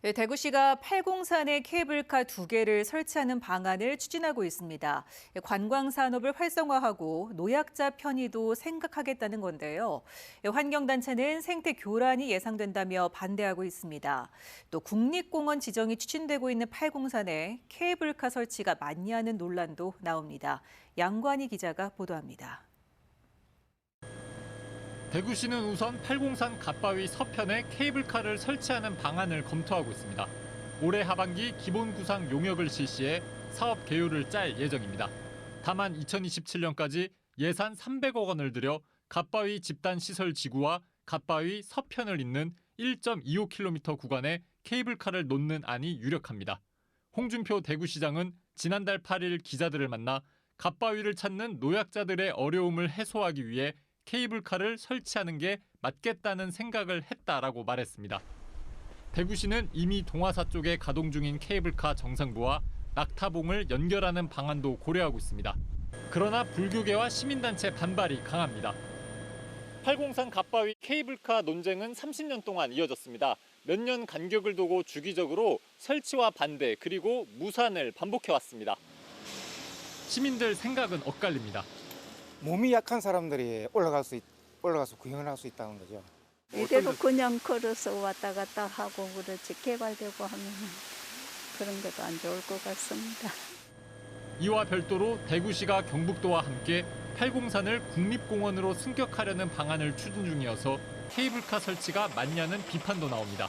네, 대구시가 팔공산에 케이블카 두 개를 설치하는 방안을 추진하고 있습니다. 예, 관광 산업을 활성화하고 노약자 편의도 생각하겠다는 건데요. 예, 환경단체는 생태 교란이 예상된다며 반대하고 있습니다. 또 국립공원 지정이 추진되고 있는 팔공산에 케이블카 설치가 맞냐는 논란도 나옵니다. 양관희 기자가 보도합니다. 대구시는 우선 팔공산 갓바위 서편에 케이블카를 설치하는 방안을 검토하고 있습니다. 올해 하반기 기본 구상 용역을 실시해 사업 개요를 짤 예정입니다. 다만 2027년까지 예산 300억 원을 들여 갓바위 집단 시설 지구와 갓바위 서편을 잇는 1.25km 구간에 케이블카를 놓는 안이 유력합니다. 홍준표 대구시장은 지난달 8일 기자들을 만나 갓바위를 찾는 노약자들의 어려움을 해소하기 위해 케이블카를 설치하는 게 맞겠다는 생각을 했다라고 말했습니다. 대구시는 이미 동화사 쪽에 가동 중인 케이블카 정상부와 낙타봉을 연결하는 방안도 고려하고 있습니다. 그러나 불교계와 시민단체 반발이 강합니다. 팔공산 갓바위 케이블카 논쟁은 30년 동안 이어졌습니다. 몇 년 간격을 두고 주기적으로 설치와 반대 그리고 무산을 반복해 왔습니다. 시민들 생각은 엇갈립니다. 몸이 약한 사람들이 올라갈 수 있, 올라가서 구경을 할 수 있다는 거죠. 이대로 그냥 걸어서 왔다 갔다 하고 그렇지 개발되고 하면 그런 것도 안 좋을 것 같습니다. 이와 별도로 대구시가 경북도와 함께 팔공산을 국립공원으로 승격하려는 방안을 추진 중이어서 케이블카 설치가 맞냐는 비판도 나옵니다.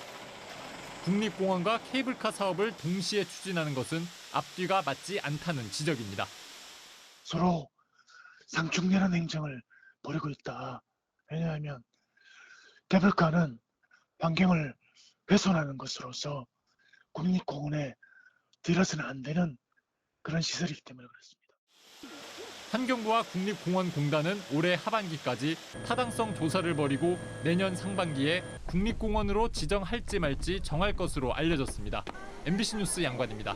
국립공원과 케이블카 사업을 동시에 추진하는 것은 앞뒤가 맞지 않다는 지적입니다. 서로 상충되는 행정을 벌이고 있다. 왜냐하면 케이블카는 환경을 훼손하는 것으로서 국립공원에 들어서는 안 되는 그런 시설이기 때문에 그렇습니다. 환경부와 국립공원공단은 올해 하반기까지 타당성 조사를 벌이고 내년 상반기에 국립공원으로 지정할지 말지 정할 것으로 알려졌습니다. MBC 뉴스 양관입니다.